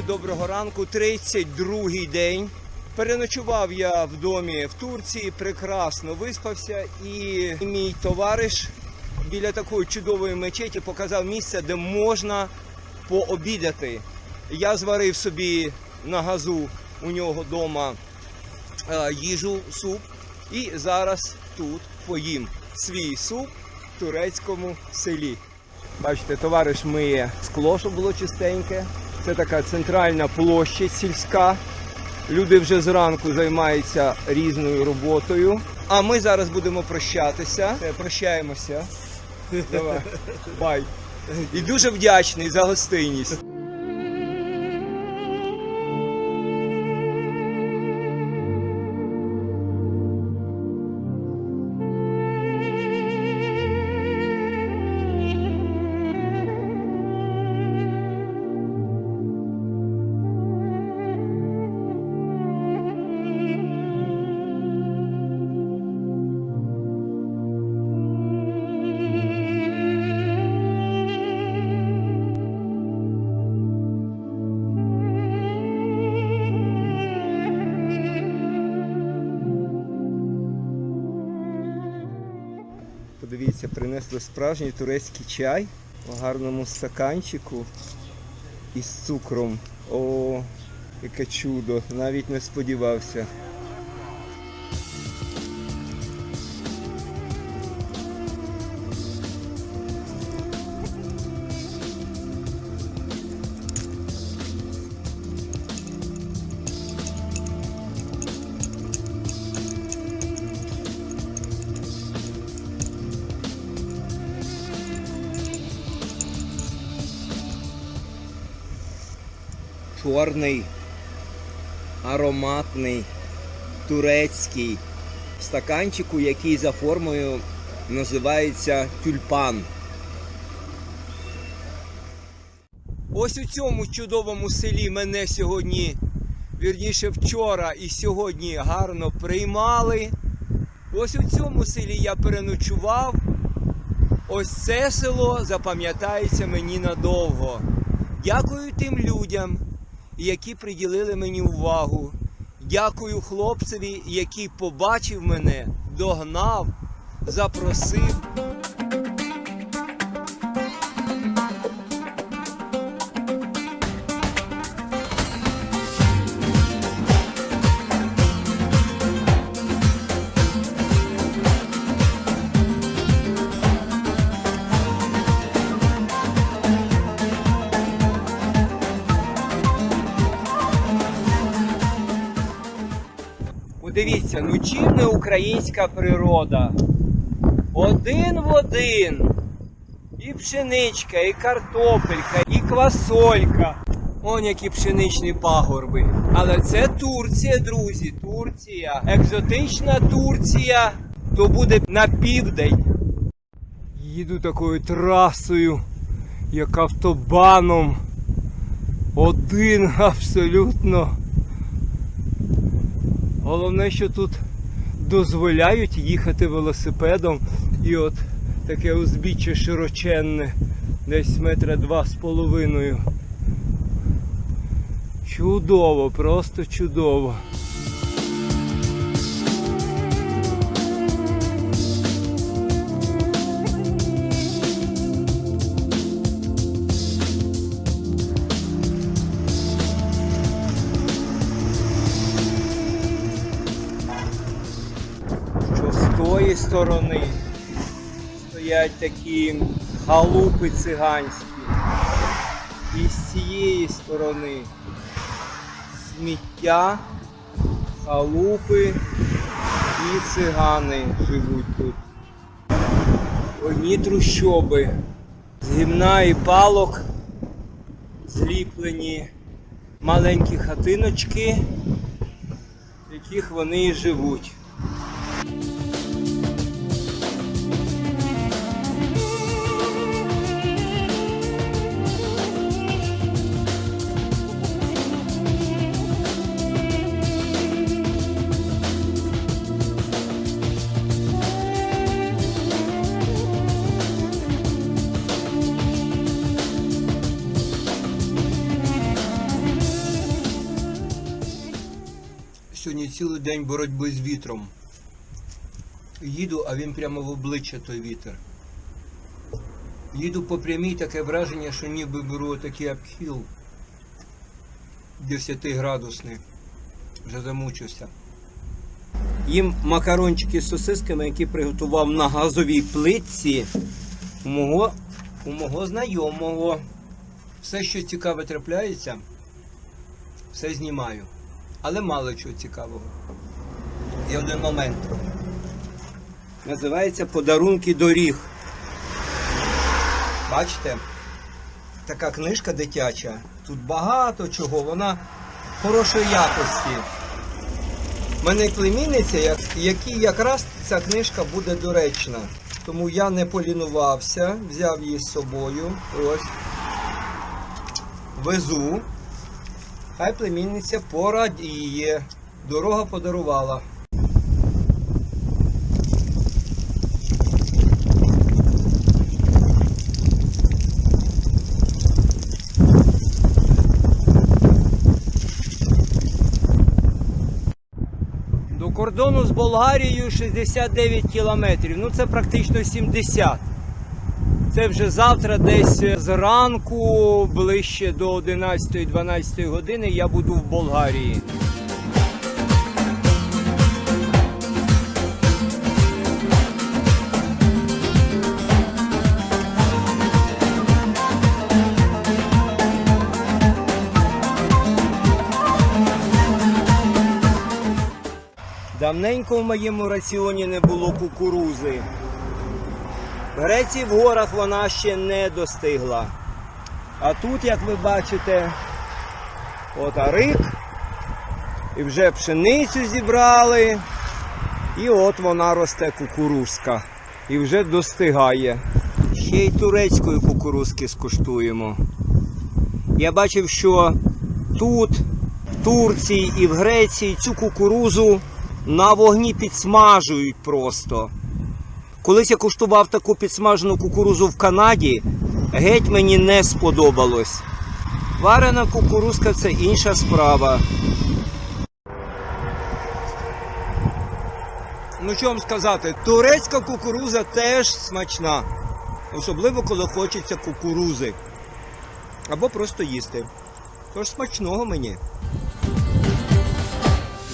Доброго ранку, 32-й день. Переночував я в домі в Турції, прекрасно виспався, і мій товариш біля такої чудової мечеті показав місце, де можна пообідати. Я зварив собі на газу у нього вдома їжу, суп, і зараз тут поїм свій суп в турецькому селі. Бачите, товариш миє скло, щоб було чистеньке. Це така центральна площа сільська. Люди вже зранку займаються різною роботою. А ми зараз будемо прощатися. Е, Прощаємося. Давай. Бай. І дуже вдячний за гостинність. Подивіться, принесли справжній турецький чай у гарному стаканчику із цукром. О, яке чудо! Навіть не сподівався. Чорний, ароматний, турецький в стаканчику, який за формою називається тюльпан. Ось у цьому чудовому селі мене сьогодні, вірніше вчора і сьогодні гарно приймали. Ось у цьому селі я переночував. Ось це село запам'ятається мені надовго. Дякую тим людям, які приділили мені увагу. Дякую хлопцеві, який побачив мене, догнав, запросив. Подивіться, ну чим не українська природа? Один в один. І пшеничка, і картопелька, і квасолька. Он які пшеничні пагорби. Але це Турція, друзі. Турція. Екзотична Турція. То буде на південь. Їду такою трасою, як автобаном. Один абсолютно. Головне, що тут дозволяють їхати велосипедом і от таке узбіччя широченне, десь метра два з половиною. Чудово, просто чудово. Тої сторони стоять такі халупи циганські. І з цієї сторони сміття, халупи і цигани живуть тут. Одні трущоби з і палок зліплені маленькі хатиночки, в яких вони і живуть. Цілий день боротьби з вітром. Їду, а він прямо в обличчя той вітер. Їду по прямій таке враження, що ніби беру такий обхіл 10 градусний. Вже замучився. Їм макарончики з сосисками, які приготував на газовій плитці у мого, у мого знайомого. Все, що цікаве трапляється, все знімаю. Але мало чого цікавого. І один момент. Називається Подарунки доріг. Бачите? Така книжка дитяча. Тут багато чого, вона хорошої якості. У мене племінниця, якій якраз ця книжка буде доречна. Тому я не полінувався, взяв її з собою. Ось. Везу. Хай племінниця порадіє. Дорога подарувала. До кордону з Болгарією 69 кілометрів. Ну це практично 70. Це вже завтра, десь зранку, ближче до 11-12 години, я буду в Болгарії. Давненько в моєму раціоні не було кукурузи. Греції в горах вона ще не достигла. А тут, як ви бачите, от арик, і вже пшеницю зібрали, і от вона росте кукурузка. І вже достигає. Ще й турецької кукурузки скуштуємо. Я бачив, що тут, в Турції і в Греції цю кукурузу на вогні підсмажують просто. Колись я куштував таку підсмажену кукурузу в Канаді, геть мені не сподобалось. Варена кукурузка це інша справа. Ну що вам сказати, турецька кукуруза теж смачна. Особливо коли хочеться кукурузи. Або просто їсти. Тож смачного мені.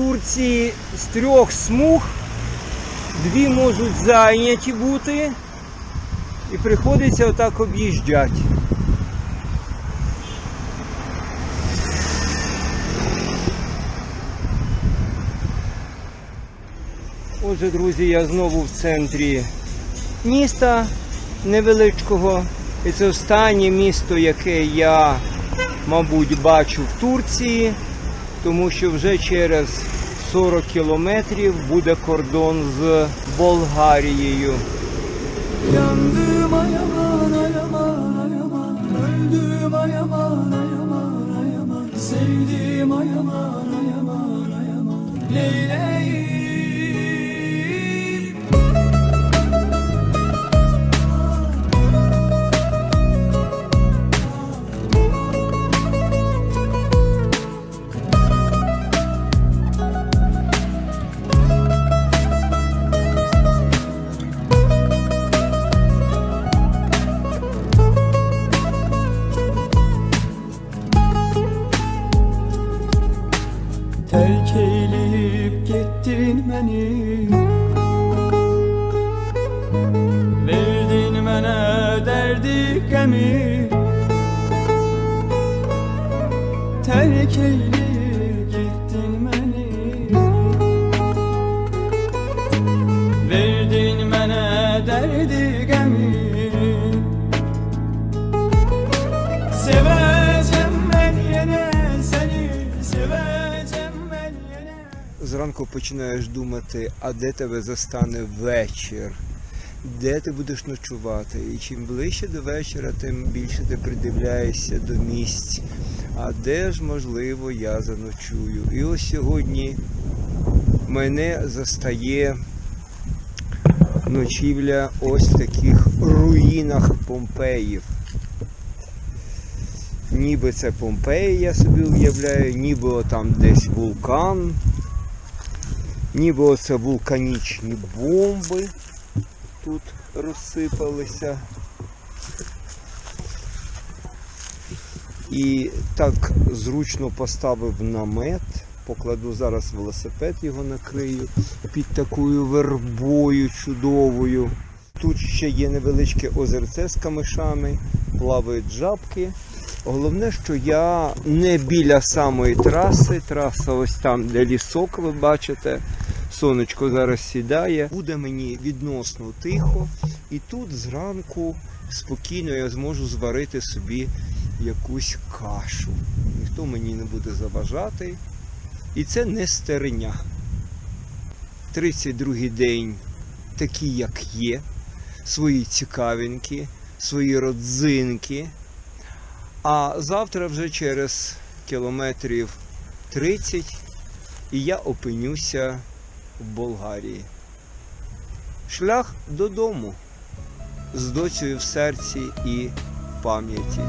Турції з трьох смуг дві можуть зайняті бути і приходиться отак об'їжджати. Отже, друзі, я знову в центрі міста невеличкого. І це останнє місто, яке я, мабуть, бачу в Турції тому що вже через 40 кілометрів буде кордон з Болгарією. Beni Verdin mənə dərdi qəmi Terk eyleyip gittin məni Verdin mənə dərdi qəmi Sevəcəm зранку починаєш думати, а де тебе застане вечір, де ти будеш ночувати. І чим ближче до вечора, тим більше ти придивляєшся до місць. А де ж, можливо, я заночую? І ось сьогодні мене застає ночівля ось в таких руїнах Помпеїв. Ніби це Помпеї, я собі уявляю, ніби там десь вулкан, ніби оце вулканічні бомби тут розсипалися. І так зручно поставив намет. Покладу зараз велосипед, його накрию під такою вербою чудовою. Тут ще є невеличке озерце з камишами, плавають жабки. Головне, що я не біля самої траси. Траса ось там, де лісок, ви бачите. Сонечко зараз сідає. Буде мені відносно тихо. І тут зранку спокійно я зможу зварити собі якусь кашу. Ніхто мені не буде заважати. І це не стерня. 32-й день такий, як є, свої цікавинки, свої родзинки. А завтра вже через кілометрів 30 і я опинюся в Болгарії. Шлях додому з дочею в серці і пам'яті.